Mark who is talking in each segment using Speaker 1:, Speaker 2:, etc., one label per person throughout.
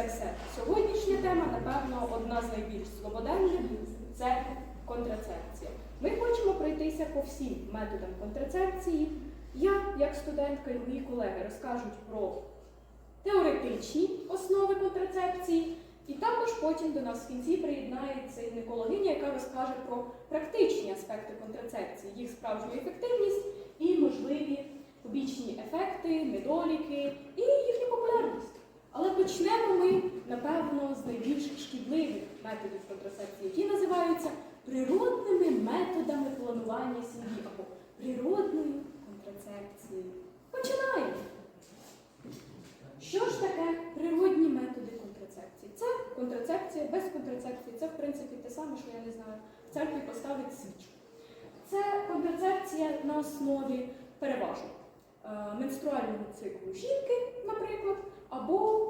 Speaker 1: нашого сексе. Сьогоднішня тема, напевно, одна з найбільш свободенних це контрацепція. Ми хочемо пройтися по всім методам контрацепції. Я, як студентка і мої колеги, розкажуть про теоретичні основи контрацепції, і також потім до нас в кінці приєднається гінекологиня, яка розкаже про практичні аспекти контрацепції, їх справжню ефективність і можливі побічні ефекти, недоліки і їхню популярність. Але почнемо ми, напевно, з найбільш шкідливих методів контрацепції, які називаються природними методами планування сім'ї або природною контрацепцією. Починаємо! Що ж таке природні методи контрацепції? Це контрацепція без контрацепції. Це, в принципі, те саме, що я не знаю, в церкві поставить свічку. Це контрацепція на основі переважно е, менструального циклу жінки, наприклад, або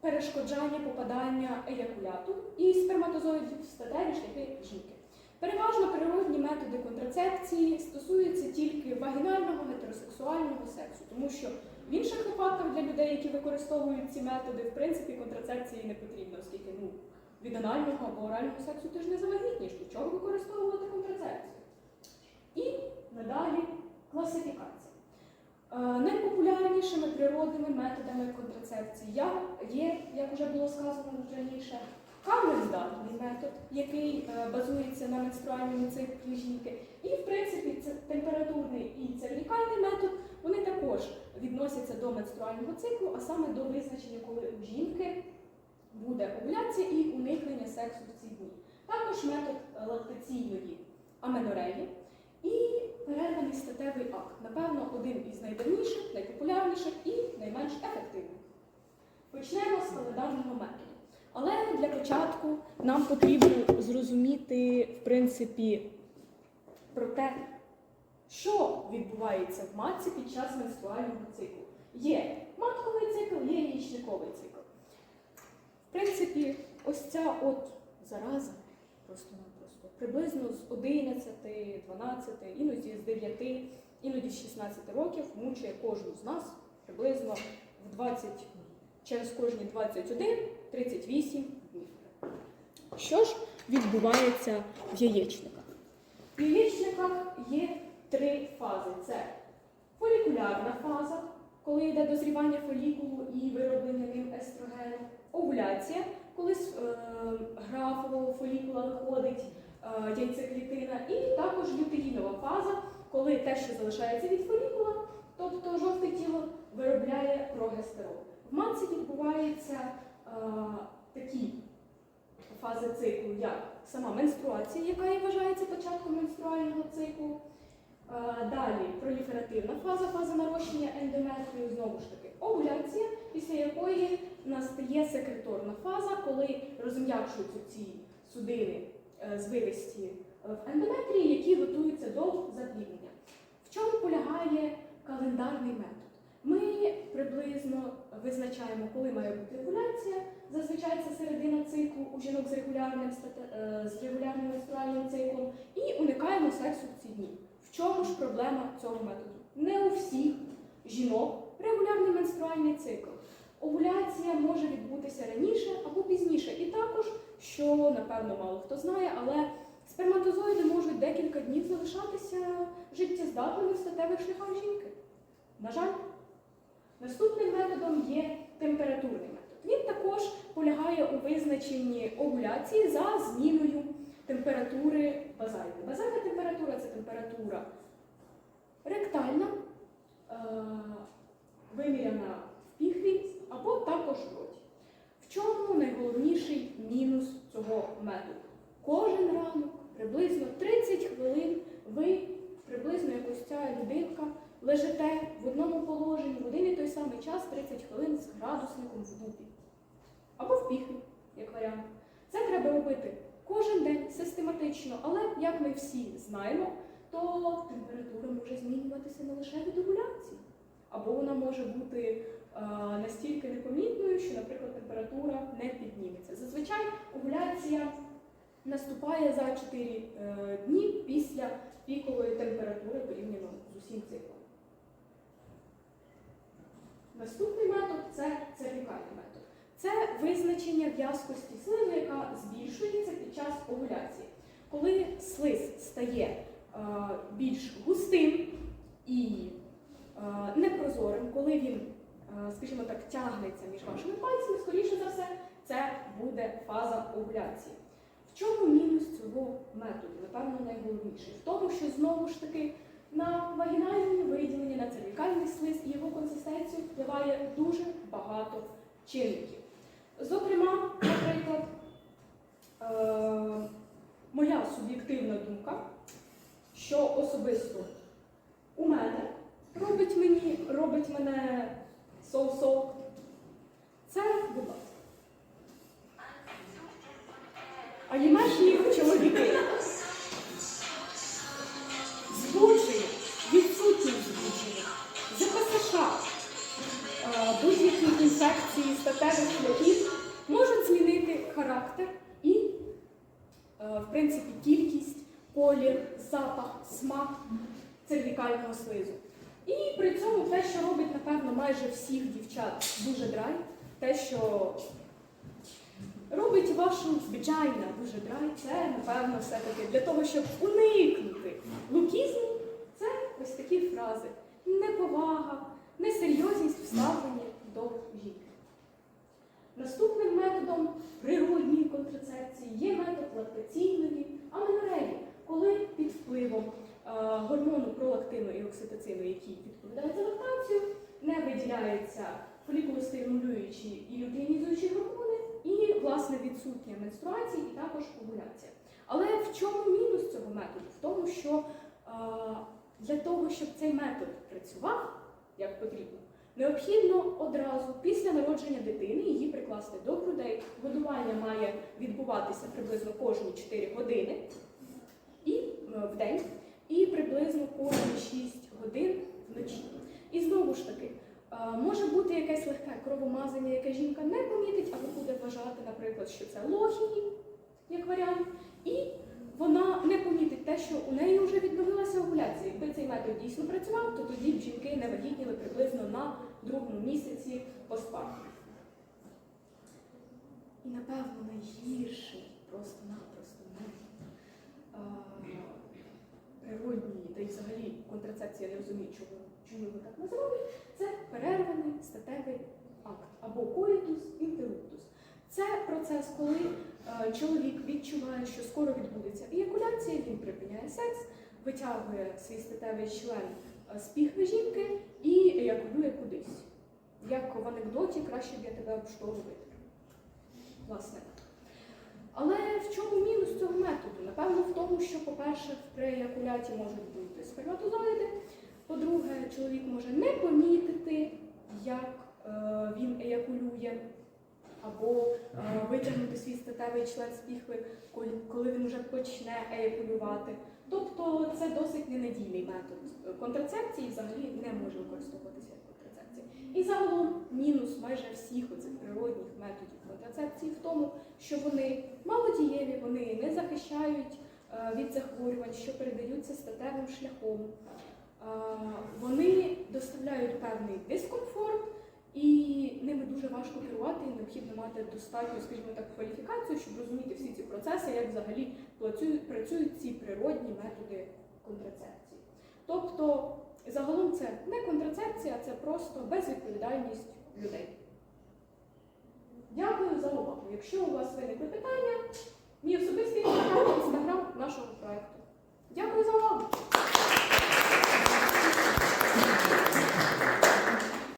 Speaker 1: перешкоджання попадання еякуляту і сперматозоїдів в статеві шляхи жінки. Переважно природні методи контрацепції стосуються тільки вагінального гетеросексуального сексу, тому що в інших випадках для людей, які використовують ці методи, в принципі, контрацепції не потрібно, оскільки ну, від анального або орального сексу ти ж не завагітніш, до чого використовувати контрацепцію. І надалі класифікація. Е, Найпопулярнішими природними методами контрацепції. Є, як вже було сказано раніше, календарний метод, який е, базується на менструальному циклі жінки, і, в принципі, температурний і цервікальний метод, вони також відносяться до менструального циклу, а саме до визначення, коли у жінки буде овуляція і уникнення сексу в ці дні. Також метод лактаційної аменореї і перерваний статевий акт. Напевно, один із найдавніших, найпопулярніших і найменш ефективних. Почнемо з календарного методу. Але для початку нам потрібно зрозуміти, в принципі, про те, що відбувається в матці під час менструального циклу. Є матковий цикл, є яєчниковий цикл. В принципі, ось ця от зараза, просто-напросто, приблизно з 11, 12, іноді з 9, іноді з 16 років мучає кожну з нас приблизно в 20, через кожні 21-38 днів. Що ж відбувається в яєчниках? В яєчниках є три фази: це фолікулярна фаза, коли йде дозрівання фолікулу і вироблення ним естрогену, овуляція, коли з е, графового фолікула виходить яйцеклітина, і також лютеїнова фаза, коли те, що залишається від фолікула, тобто жовте тіло, виробляє прогестерон. В матці відбуваються е, такі фази циклу, як сама менструація, яка і вважається початком менструального циклу. Е, Далі проліферативна фаза, фаза нарощення ендометрію, знову ж таки, овуляція, після якої настає секреторна фаза, коли розм'якшуються ці судини е, звивисті е, в ендометрії, які готуються до запліднення. В чому полягає календарний метод? Ми приблизно визначаємо, коли має бути овуляція, зазвичай це середина циклу у жінок з регулярним, е, з регулярним менструальним циклом, і уникаємо сексу в ці дні. В чому ж проблема цього методу? Не у всіх жінок регулярний менструальний цикл. Овуляція може відбутися раніше або пізніше. І також, що напевно мало хто знає, але сперматозоїди можуть декілька днів залишатися життєздатними в статевих шляхах жінки. На жаль, наступним методом є температурний метод. Він також полягає у визначенні овуляції за зміною температури базальної. Базальна температура це температура ректальна, е, виміряна в піхві або також в роті. В чому найголовніший мінус цього методу? Кожен ранок, приблизно 30 хвилин, ви приблизно як ось ця людинка лежите в одному положенні в один і той самий час 30 хвилин з градусником в дупі. Або в піхві, як варіант. Це треба робити кожен день систематично, але як ми всі знаємо, то температура може змінюватися не лише від овуляції, або вона може бути е, настільки непомітною, що, наприклад, температура підніметься. Зазвичай овуляція наступає за 4 е, дні після пікової температури порівняно з усім циклом. Наступний метод це цервікальний метод. Це визначення в'язкості слизу, яка збільшується під час овуляції. Коли слиз стає е, більш густим і е, непрозорим, коли він, скажімо так, тягнеться між вашими пальцями, скоріше за все, це буде фаза овуляції. В чому мінус цього методу? Напевно, найголовніший. В тому, що знову ж таки на вагінальні виділення, на цервікальний слиз і його консистенцію впливає дуже багато чинників. Зокрема, наприклад, е, моя суб'єктивна думка, що особисто у мене робить мені, робить мене соу-соу, це, будь Анімешні чоловіки. Збудження, відсутність збудження, ЗПСШ, е, будь-які інфекції статевих шляхів можуть змінити характер і, е, в принципі, кількість, колір, запах, смак цервікального слизу. І при цьому те, що робить, напевно, майже всіх дівчат дуже драй, те, що робить вашу звичайна дуже драй, це, напевно, все-таки для того, щоб уникнути лукізму, це ось такі фрази. Неповага, несерйозність в ставленні до жінки. Наступним методом природньої контрацепції є метод лактаційної аменореї, коли під впливом е, гормону пролактину і окситоцину, який відповідає за лактацію, не виділяються фолікулостимулюючі і лютеїнізуючі гормони, і, власне, відсутня менструація і також овуляція. Але в чому мінус цього методу? В тому, що е, для того, щоб цей метод працював як потрібно, необхідно одразу після народження дитини її прикласти до грудей. Годування має відбуватися приблизно кожні 4 години і, е, в день, і приблизно кожні 6 годин вночі. І знову ж таки, е, може бути якесь легке кровомазання, яке жінка не помітить, вважати, наприклад, що це лохіні, як варіант, і вона не помітить те, що у неї вже відновилася овуляція. Якби цей метод дійсно працював, то тоді жінки не вагітніли приблизно на другому місяці постпартум. І напевно найгірший просто-напросто природній, та й взагалі контрацепція не розумію, чому, чому його так називають, це перерваний статевий акт або коїтус інтерруптус. Це процес, коли е, чоловік відчуває, що скоро відбудеться еякуляція, він припиняє секс, витягує свій статевий член е, з піхви жінки і еякулює кудись. Як в анекдоті, краще б я тебе об штору витер. Власне. Але в чому мінус цього методу? Напевно, в тому, що, по-перше, при еякуляті можуть бути сперматозоїди. По-друге, чоловік може не помітити, як е, він еякулює, або е, витягнути свій статевий член з піхви, коли, він вже почне еякулювати. Тобто це досить ненадійний метод контрацепції, взагалі не може використовуватися як контрацепція. І загалом мінус майже всіх оцих природних методів контрацепції в тому, що вони малодієві, вони не захищають е, від захворювань, що передаються статевим шляхом. Е, Вони доставляють певний дискомфорт, і ними дуже важко керувати, і необхідно мати достатньо, скажімо так, кваліфікацію, щоб розуміти всі ці процеси, як взагалі працюють, працюють ці природні методи контрацепції. Тобто, загалом це не контрацепція, це просто безвідповідальність людей. Дякую за увагу. Якщо у вас виникли питання, мій особистий інстаграм, інстаграм нашого проєкту. Дякую за увагу!